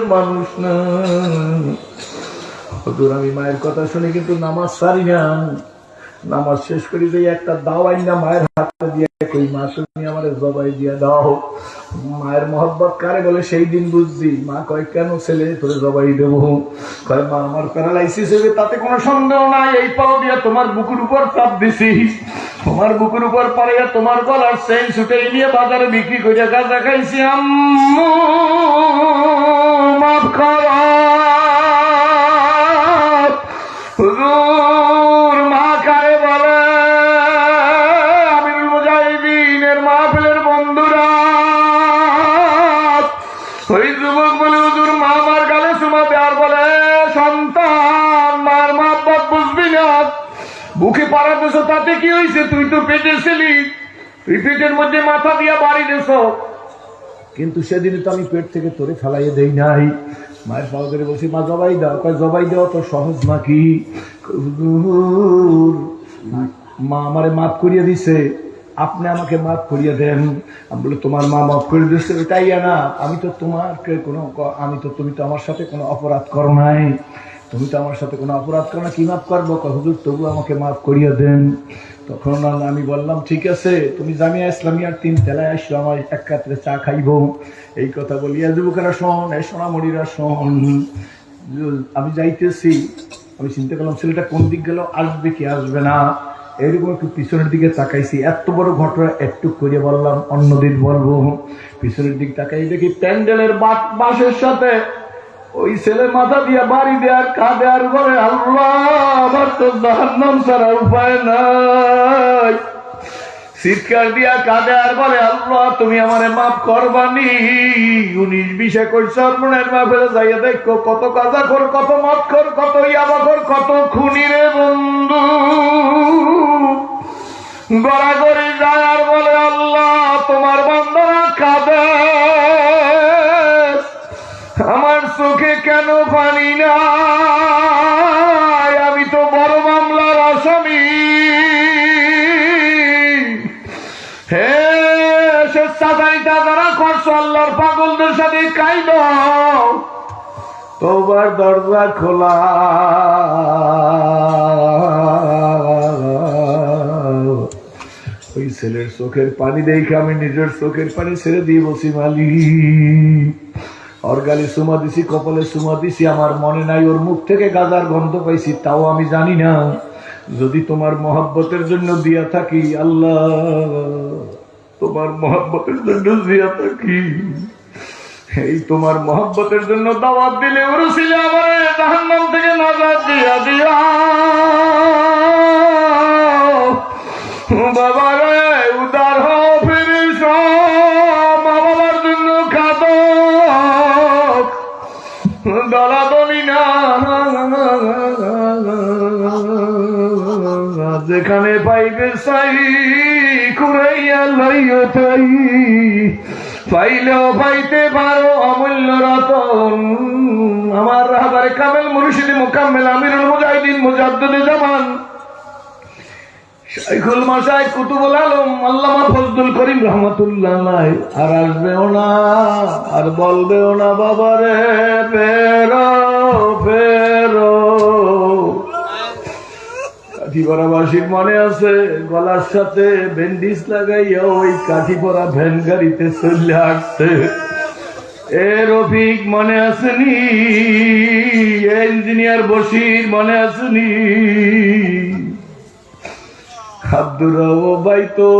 মানুষ না। আমি মায়ের কথা শুনে, কিন্তু নামাজ সারি না। নামাজ শেষ করি যে একটা দাওয়াই না মায়ের হাতে দিয়ে আমার জবাই মায়ের মহব্বত কারে বলে? সেই দিন বুঝছি। মা কয়, কেন ছেলে, তোরে জবাই দেবো? কয়, মা, আমার প্যারালাইসিস হবে তাতে কোনো সন্দেহ নাই। এই পাও দিয়ে তোমার বুকুর উপর চাপ দিছি। তোমার বুকুর উপর পাড়িয়া তোমার গলার সেই ছুটে নিয়ে বাজারে বিক্রি করে গাঁজা খাইছি মাফ করো। বুকে পাড়াতেছ তাতে কি হয়েছে? তুই তো পেটে ছিলি। তুই পেটের মধ্যে মাথা দিয়া বাড়ি দেছ। কিন্তু সেদিন তো আমি পেট থেকে তোরে ফেলাইয়ে দেই নাই। মায়ের পাও ধরে বলছি, মা, জবাই দাও। কয়, জবাই দেওয়া তো সহজ নাকি? মা আমারে মাফ করিয়ে দিছে। আপনি আমাকে মাফ করিয়ে দেন। আমি বলে তোমার মা মাফ করে দিচ্ছে তাই না আমি তো তোমাকে কোনো আমি তো তুমি তো আমার সাথে কোনো অপরাধ করো নাই। তুমি তো আমার সাথে কোনো অপরাধ করো না, কি মাফ করব? হুজুর, তবু আমাকে মাফ করিয়ে দেন। তখন আমি বললাম, ঠিক আছে, তুমি জামিয়া ইসলামিয়ার তিন তেলায় আসো আমার এক কাত্রে চা খাইব। এই কথা বলিয়া, যুবকেরা শোন, এই সোনামণিরা শোন। আমি যাইতেছি। আমি চিন্তা করলাম, ছেলেটা কোন দিক গেল? আসবে কি আসবে না? এরকম একটু পিছনের দিকে তাকাইছি। এত বড় ঘটনা একটু করে বললাম, অন্যদিন বলব। পিছনের দিক তাকাই দেখি প্যান্ডেলের বাসের সাথে ওই ছেলে মাথা দিয়ে বাড়ি দেওয়ার কাঁদে আর করে আল্লাহ, আমার তো ছাড়া উপায় নাই। চিৎকার দিয়া কাঁদে আর বলে আল্লাহ, তুমি আমারে মাফ করবানি। উনিশ বিশ একুশ সর্বনের মাফেলে যাইয়া দেখো, কত কাজা কর কত মত কর কত ইয়াবা কর কত খুনি রে বন্ধু। গড়াগড়ি যায় আর বলে চোখে কেন পানি না আমি তো বড় মামলার আসামি। হে স্বেচ্ছাচারিতা যারা করছ, আল্লাহর পাগলদের সাথে কাইদ। তোমার দরজা খোলা। ওই ছেলের চোখের পানি দেখে আমি নিজের চোখের পানি ছেড়ে দিয়ে বসি মালি ওর গালে সুমা দিছি, কপালে সুমা দিছি, আমার মনে নাই, ওর মুখ থেকে গাজার গন্ধ পাইছি, তাও আমি জানি না। যদি তোমার মহাব্বতের জন্য দিয়া থাকি, আল্লাহ, তোমার মহাব্বতের জন্য দিয়া থাকি। এই তোমার মহাব্বতের জন্য দাওয়াত দিলে ওর ছিল আমার জাহান্নাম থেকে নাজাত দিয়া যেখানে পাইবে সাই কুড়াইয়া লইও তাই। পাইলেও পাইতে পারো অমূল্য রতন। আমার রাহাবারে কামেল মুর্শিদি মোকাম্মেল আমিরুল মুজাহিদিন মুজাদ্দুদে জামান শাইখুল মাসাই কুতুবুল আলম, আল্লামা ফজলুল করিম রহমতুল্লাহ। আর আসবেও না, আর বলবেও না, বাবারে, ফেরো ফেরো। কাঠিপাড়াবাসীর মনে আছে, গলার সাথে ব্যান্ডিজ লাগাইয়া ওই কাঠিপড়া ভ্যান গাড়িতে চলে আসছে। এ রফিক, মনে আসেনি ইঞ্জিনিয়ার বসির মনে আসেনি আব্দুরা ভাই তো,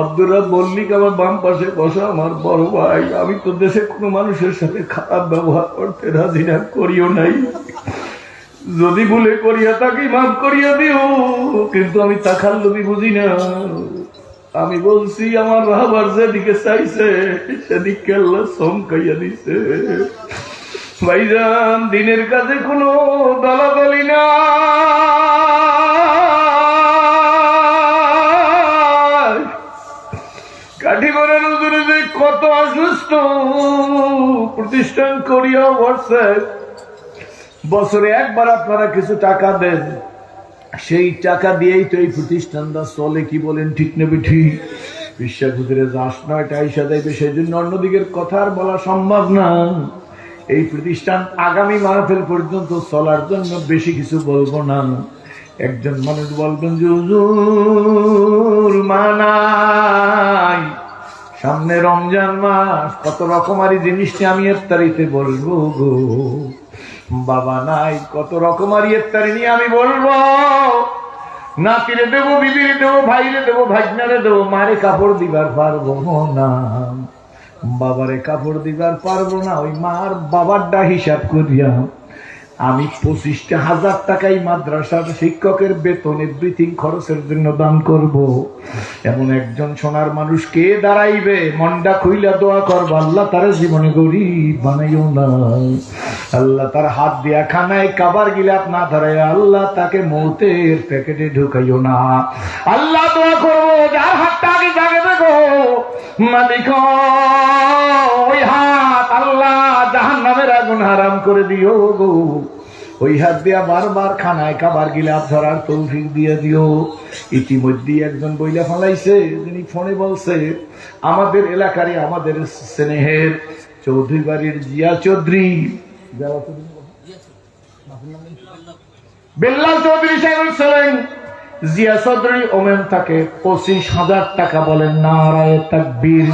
আব্দুরা মল্লিক আমার বাম পাশে বসা, আমার বড় ভাই। আমি তো দেশে কোনো মানুষের সাথে খারাপ ব্যবহার করতে রাজি না, করিও নাই। যদি ভুলে করিয়া তাকে মাফ করিয়া দিও, কিন্তু আমি তাকার লোভি বুঝি না। আমি বলছি, আমার রাহাবার যেদিকে চাইছে, সেদিকে আল্লাহ চমকাইয়া দিছে। ভাইজান, দিনের কাছে কোনো দলাদলি না। কাঠিগড়ের উজুরে যে কত অসুস্থ প্রতিষ্ঠান করিয়া বসছে বছরে একবার আপনারা কিছু টাকা দেন, সেই টাকা দিয়েই তো এই প্রতিষ্ঠানটা চলে, কি বলেন ঠিক নেবে ঠিক বিশ্বাস হুজুরে, যাস নয়টা আইসা দেবে সেই জন্য অন্যদিকের কথা আর বলা সম্ভব না। এই প্রতিষ্ঠান আগামী মাহফিল পর্যন্ত চলার জন্য বেশি কিছু বলব না। একজন মানুষ বলবেন যে, হুজুর মানাই সামনে রমজান মাস, কত রকমারি জিনিসটি আমি ইফতারিতে বলব গো। বাবা নাই, কত রকমারি ইফতারি নিয়ে আমি বলব। নাতিরে দেবো, বিবিরে দেবো, ভাইরে দেবো ভাইনারে দেবো, মারে কাপড় দিবার পারব না। বাবারে কাপড় দিবার পারব না, ওই মার বাবারটা হিসাব করিয়া। আমি পঁচিশটা হাজার টাকাই মাদ্রাসার শিক্ষকের বেতন এভরিথিং খরচের জন্য দান করব। এমন একজন সোনার মানুষ কে দাঁড়াইবে? মনটা খুইলা দোয়া করব, আল্লাহ তার জীবনে গরিব বানাইও না। আল্লাহ তার হাত দিয়া খানায় কাবার গিলাপ না ধরে আল্লাহ তাকে মৌতের প্যাকেটে ঢুকাইও না। আল্লাহ দোয়া করব, যার হাতটা আগে জাগে দেখো, মালিক ওই হাত আগুন হারাম করে দিও গো। ওই হাত দিয়া বারবার খানায় কাবার গিলাপ ধরার তৌফিক দিয়ে দিও। ইতিমধ্যে একজন বইলা ফেলাইছে, যিনি ফোনে বলছে, আমাদের এলাকারে আমাদের স্নেহের চৌধুরী বাড়ির জিয়া চৌধুরী। চৌধুরী বেল্লাল চৌধুরী সাহেব ছিলেন জিয়া চৌধুরী ওমেন তাকে পঁচিশ হাজার টাকা বলেন, নারায় তাকবীর।